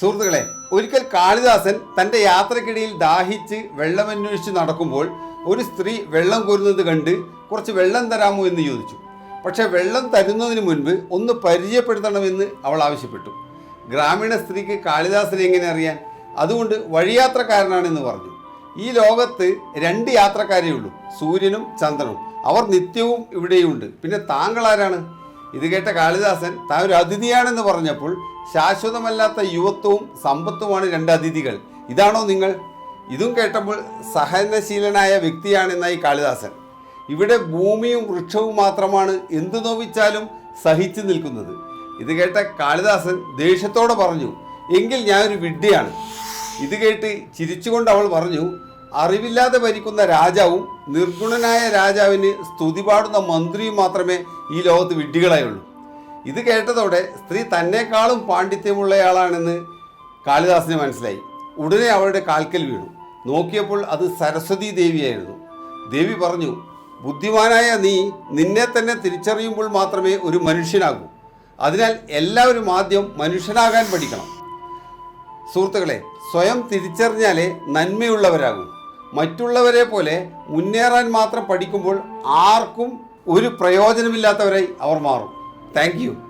സുഹൃത്തുക്കളെ ഒരിക്കൽ കാളിദാസൻ തന്റെ യാത്രക്കിടയിൽ ദാഹിച്ച് വെള്ളമന്വേഷിച്ച് നടക്കുമ്പോൾ ഒരു സ്ത്രീ വെള്ളം കോരുന്നത് കണ്ട് കുറച്ച് വെള്ളം തരാമോ എന്ന് ചോദിച്ചു. പക്ഷെ വെള്ളം തരുന്നതിന് മുൻപ് ഒന്ന് പരിചയപ്പെടുത്തണമെന്ന് അവൾ ആവശ്യപ്പെട്ടു. ഗ്രാമീണ സ്ത്രീക്ക് കാളിദാസനെ എങ്ങനെ അറിയാൻ? അതുകൊണ്ട് വഴിയാത്രക്കാരനാണെന്ന് പറഞ്ഞു. ഈ ലോകത്ത് രണ്ട് യാത്രക്കാരേ ഉള്ളൂ സൂര്യനും ചന്ദ്രനും. അവർ നിത്യവും ഇവിടെയുണ്ട്. പിന്നെ താങ്കൾ ആരാണ്? ഇത് കേട്ട കാളിദാസൻ താൻ ഒരു അതിഥിയാണെന്ന് പറഞ്ഞപ്പോൾ ശാശ്വതമല്ലാത്ത യുവത്വവും സമ്പത്തുമാണ് രണ്ട് അതിഥികൾ. ഇതാണോ നിങ്ങൾ? ഇതും കേട്ടപ്പോൾ സഹനശീലനായ വ്യക്തിയാണെന്നായി കാളിദാസൻ. ഇവിടെ ഭൂമിയും വൃക്ഷവും മാത്രമാണ് എന്തു നോവിച്ചാലും സഹിച്ചു നിൽക്കുന്നത്. ഇത് കേട്ട കാളിദാസൻ ദേഷ്യത്തോടെ പറഞ്ഞു എങ്കിൽ ഞാനൊരു വിഡ്ഢിയാണ്. ഇത് കേട്ട് ചിരിച്ചുകൊണ്ട് അവൾ പറഞ്ഞു അറിവില്ലാതെ ഭരിക്കുന്ന രാജാവും നിർഗുണനായ രാജാവിന് സ്തുതി പാടുന്ന മന്ത്രിയും മാത്രമേ ഈ ലോകത്ത് വിഡ്ഢികളായുള്ളൂ. ഇത് കേട്ടതോടെ സ്ത്രീ തന്നെക്കാളും പാണ്ഡിത്യമുള്ളയാളാണെന്ന് കാളിദാസിന് മനസ്സിലായി. ഉടനെ അവളുടെ കാൽക്കൽ വീണു. നോക്കിയപ്പോൾ അത് സരസ്വതി ദേവിയായിരുന്നു. ദേവി പറഞ്ഞു ബുദ്ധിമാനായ നീ നിന്നെ തന്നെ തിരിച്ചറിയുമ്പോൾ മാത്രമേ ഒരു മനുഷ്യനാകൂ. അതിനാൽ എല്ലാവരും ആദ്യം മനുഷ്യനാകാൻ പഠിക്കണം. സുഹൃത്തുക്കളെ സ്വയം തിരിച്ചറിഞ്ഞാലേ നന്മയുള്ളവരാകും. മറ്റുള്ളവരെ പോലെ മുന്നേറാൻ മാത്രം പഠിക്കുമ്പോൾ ആർക്കും ഒരു പ്രയോജനമില്ലാത്തവരായി അവർ മാറും. താങ്ക്